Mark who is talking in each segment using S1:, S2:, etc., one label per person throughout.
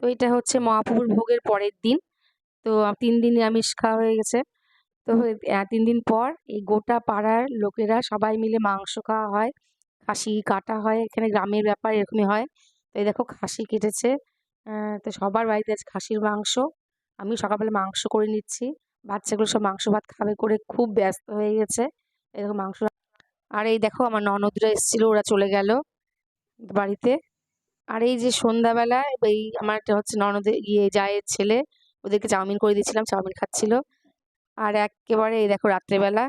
S1: তো এটা হচ্ছে মহাপ্রভুর ভোগের পরের দিন। তো তিন দিন নিরামিষ খাওয়া হয়ে গেছে। তো তিন দিন পর এই গোটা পাড়ার লোকেরা সবাই মিলে মাংস খাওয়া হয়। খাসি কাটা হয়। এখানে গ্রামের ব্যাপার এরকমই হয়। তো এই দেখো খাসি কেটেছে। তো সবার বাড়িতে আছে খাসির মাংস। আমি সকালবেলা মাংস করে নিচ্ছি। বাচ্চাগুলো সব মাংস ভাত খাবে করে খুব ব্যস্ত হয়ে গেছে। এরকম মাংস আর এই দেখো আমার ননদরা এসেছিল ওরা চলে গেল বাড়িতে। আর এই যে সন্ধ্যাবেলা এই আমার একটা হচ্ছে ননদের ইয়ে জায়ের ছেলে, ওদেরকে চাউমিন করে দিয়েছিলাম, চাউমিন খাচ্ছিল। আর একেবারে এই দেখো রাত্রেবেলা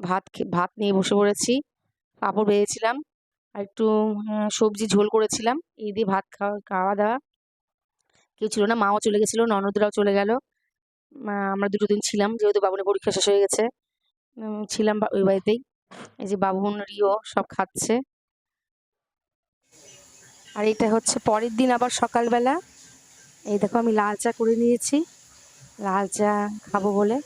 S1: ভাত ভাত নিয়ে বসে পড়েছি, পাঁপড় ভেজেছিলাম আর একটু সবজি ঝোল করেছিলাম, এই দিয়ে ভাত খাওয়া খাওয়া দাওয়া কেউ ছিল না, মাও চলে গেছিল, ননদরাও চলে গেল। আমরা দুটো দিন ছিলাম, যেহেতু বাবুনের পরীক্ষা শেষ হয়ে গেছে ছিলাম ওই বাড়িতেই। এই যে বাবুন, রিও সব খাচ্ছে। আর এটা হচ্ছে পরের দিন আবার সকালবেলা। এই দেখো আমি লাল চা করে নিয়েছি। লাল চা খাব বলে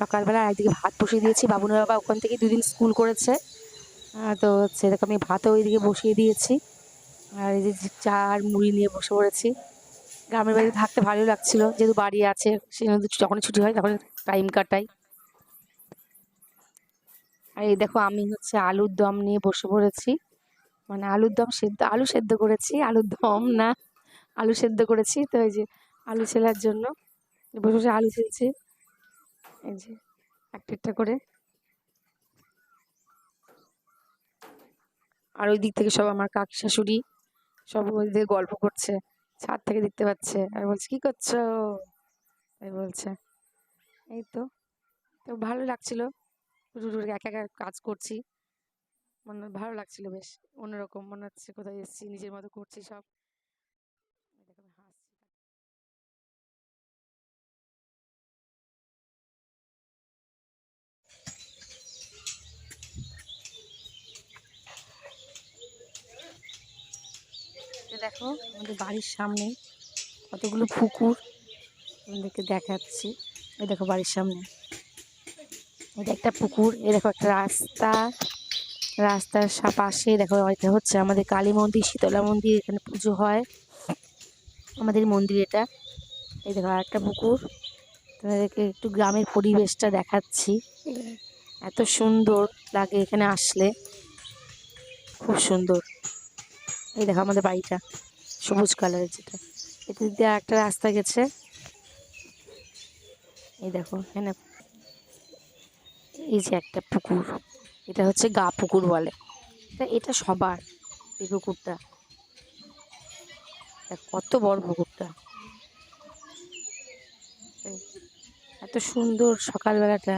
S1: সকালবেলা একদিকে ভাত বসিয়ে দিয়েছি। বাবুনের বাবা ওখান থেকে দুদিন স্কুল করেছে। তো হচ্ছে দেখো আমি ভাতও ওইদিকে বসিয়ে দিয়েছি। আর এই যে চা আর মুড়ি নিয়ে বসে পড়েছি। গ্রামের বাড়িতে থাকতে ভালো লাগছিল। যেহেতু বাড়ি আছে সে যখনই ছুটি হয় তখন টাইম কাটাই। আর এই দেখো আমি হচ্ছে আলুর দম নিয়ে বসে পড়েছি। মানে আলুর দম সেদ্ধ, আলু সেদ্ধ করেছি, আলুর দম না, আলু সেদ্ধ করেছি। তো এই যে আলু ছেলার জন্য, বসে বসে আলু ছেলছি। এই যে একটা একটা করে। আর ওই দিক থেকে সব আমার কাকি শাশুড়ি সব ওদের গল্প করছে, ছাদ থেকে দেখতে পাচ্ছে। আর বলছে, কি করছ? তাই বলছে। এই তো তো ভালো লাগছিল। একা একা কাজ করছি। মানে ভালো লাগছিল বেশ। অন্যরকম মনে হচ্ছে কোথায় এসেছি নিজের মতো করছি সব। দেখো হাসছি। দেখো আমাদের বাড়ির সামনে কতগুলো পুকুর। আমাদেরকে দেখাচ্ছি। এই দেখো বাড়ির সামনে। এটা একটা পুকুর, এই দেখো একটা রাস্তা। রাস্তার পাশে দেখো, এটা হচ্ছে আমাদের কালী মন্দির, শীতলা মন্দির, এখানে পুজো হয়। আমাদের মন্দির এটা। এই দেখো একটা পুকুর। তোমাদেরকে একটু গ্রামের পরিবেশটা দেখাচ্ছি। এত সুন্দর লাগে এখানে আসলে। খুব সুন্দর। এই দেখো, আমাদের বাড়িটা। সবুজ কালারের যেটা। এতে দিয়ে একটা রাস্তা গেছে। এই দেখো, এখানে এই যে একটা পুকুর। এটা হচ্ছে গা পুকুর বলে। তা এটা সবার এই পুকুরটা। কত বড় পুকুরটা। এত সুন্দর সকালবেলাটা।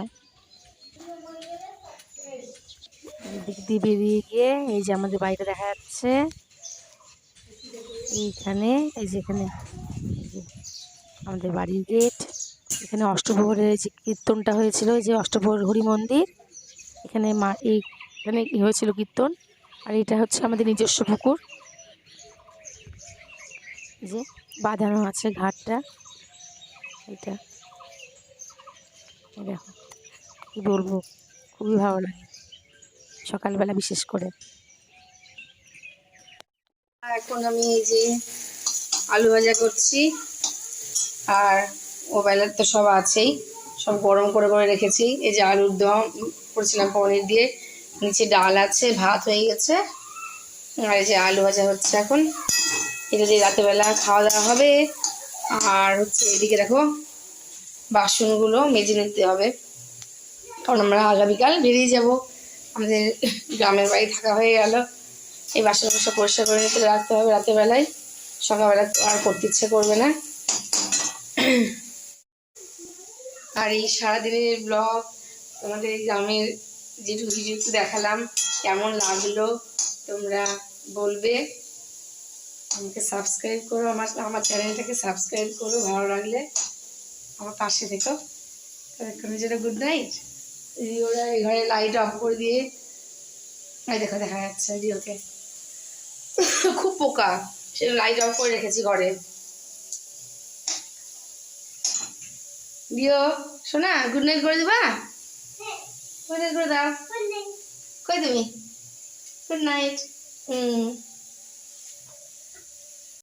S1: দিক দিয়ে বেরিয়ে গিয়ে এই যে আমাদের বাড়িটা দেখা যাচ্ছে। এইখানে, এই যে এখানে আমাদের বাড়ির গেট। এখানে অষ্টপ্রহরের যে কীর্তনটা হয়েছিল, যে অষ্টপ্রহর হরি মন্দির এখানে মা, এই এখানে ই হয়েছিল কীর্তন আর এটা হচ্ছে আমাদের নিজস্ব পুকুর। যে বাঁধানো আছে ঘাটটা এটা দেখো, কি বলব, খুবই ভালো লাগে সকালবেলা বিশেষ করে।
S2: আর এখন আমি এই যে আলু ভাজা করছি, আর মোবাইলের তো সব আছেই। সব গরম করে করে রেখেছি। এই যে আলুর দম করেছিলাম পনির দিয়ে। নিচে ডাল আছে, ভাত হয়ে গেছে। আর এই যে আলু ভাজা হচ্ছে এখন। এটা দিয়ে রাতেবেলা খাওয়া দাওয়া হবে। আর হচ্ছে এদিকে দেখো, বাসনগুলো মেজে নিতে হবে। কারণ আমরা আগামীকাল বেরিয়ে যাব। আমাদের গ্রামের বাড়ি থাকা হয়ে গেল। এই বাসনগুলো সব পরিষ্কার করে নিতে রাখতে হবে রাতের বেলায়। সকালবেলা আর করতে ইচ্ছে করবে না। আর এই সারাদিনের ব্লগ তোমাদের এই গ্রামের যেটুকু একটু দেখালাম, কেমন লাগল তোমরা বলবে। আমাকে সাবস্ক্রাইব করো, আমার আমার চ্যানেলটাকে সাবস্ক্রাইব করো ভালো লাগলে। আমার পাশে থেকো। এখন যেটা গুড নাইট রিওরা এই ঘরে লাইট অফ করে দিয়ে এই দেখো, দেখা যাচ্ছে রিওকে। খুব পোকা। সে লাইট অফ করে রেখেছি ঘরে। দিও শোনা গুড নাইট করে দিবা? গুড নাইট করে দাও। কই তুমি? গুড নাইট হুম।